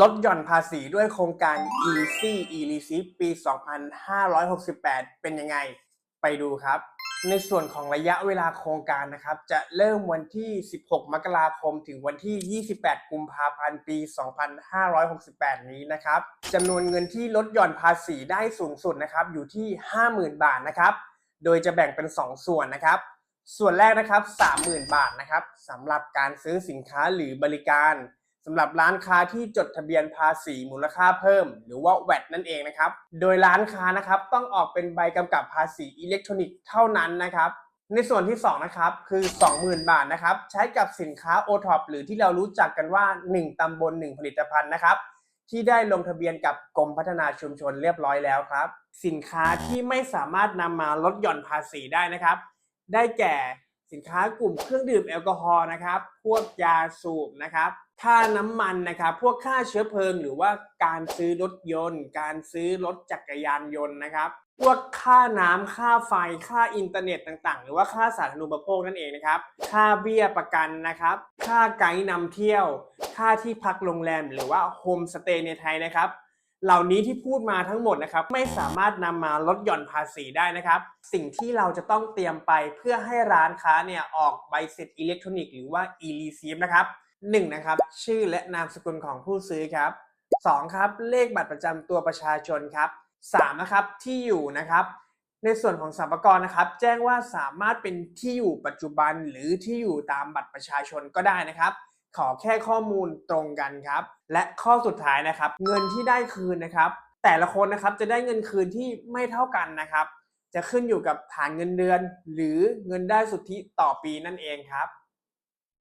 ลดหย่อนภาษีด้วยโครงการ Easy e r e c e i p t ปี 2568 เป็นยังไง ไปดูครับ ในส่วนของระยะเวลาโครงการนะครับ จะเริ่มวันที่ 16 มกราคม ถึงวันที่ 28 กุมภาพันธ์ ปี 2568 นี้นะครับจำนวนเงินที่ลดหย่อนภาษีได้สูงสุดนะครับ อยู่ที่ 50,000 บาทนะครับ โดยจะแบ่งเป็น 2 ส่วนนะครับ ส่วนแรกนะครับ 30,000 บาทนะครับสำหรับการซื้อสินค้าหรือบริการ สำหรับร้านค้าที่จดทะเบียนภาษีมูลค่าเพิ่ม หรือว่า VAT นั่นเองนะครับ โดยร้านค้านะครับต้องออกเป็นใบกำกับภาษีอิเล็กทรอนิกส์เท่านั้นนะครับในส่วนที่2นะครับคือ 20,000 บาทนะครับใช้กับสินค้า o t o p หรือที่เรารู้จักกันว่า 1 ตำบล 1 ผลิตภัณฑ์นะครับ ที่ได้ลงทะเบียนกับกรมพัฒนาชุมชนเรียบร้อยแล้วครับ สินค้าที่ไม่สามารถนำมาลดหย่อนภาษีได้นะครับ ได้แก่ สินค้ากลุ่มเครื่องดื่มแอลกอฮอล์นะครับ พวกยาสูบนะครับค่าน้ำมันนะครับ พวกค่าเชื้อเพลิง หรือว่าการซื้อรถยนต์ การซื้อรถจักรยานยนต์นะครับ พวกค่าน้ำค่าไฟ ค่าอินเทอร์เน็ตต่างๆ หรือว่าค่าสาธารณูปโภคนั่นเองนะครับ ค่าเบี้ยประกันนะครับ ค่าไกด์นำเที่ยว ค่าที่พักโรงแรม หรือว่าโฮมสเตย์ในไทยนะครับ เหล่านี้ที่พูดมาทั้งหมดนะครับ ไม่สามารถนำมาลดหย่อนภาษีได้นะครับ สิ่งที่เราจะต้องเตรียมไปเพื่อให้ร้านค้าเนี่ยออกใบเสร็จอิเล็กทรอนิกส์หรือว่า e-receipt นะครับ 1. นะครับ ชื่อและนามสกุลของผู้ซื้อครับ 2. ครับ เลขบัตรประจำตัวประชาชนครับ 3. นะครับที่อยู่นะครับ ในส่วนของสรรพากรนะครับ แจ้งว่าสามารถเป็นที่อยู่ปัจจุบันหรือที่อยู่ตามบัตรประชาชนก็ได้นะครับ ขอแค่ข้อมูลตรงกันครับ และข้อสุดท้ายนะครับ เงินที่ได้คืนนะครับ แต่ละคนนะครับจะได้เงินคืนที่ไม่เท่ากันนะครับ จะขึ้นอยู่กับฐานเงินเดือน หรือเงินได้สุทธิต่อปีนั่นเองครับ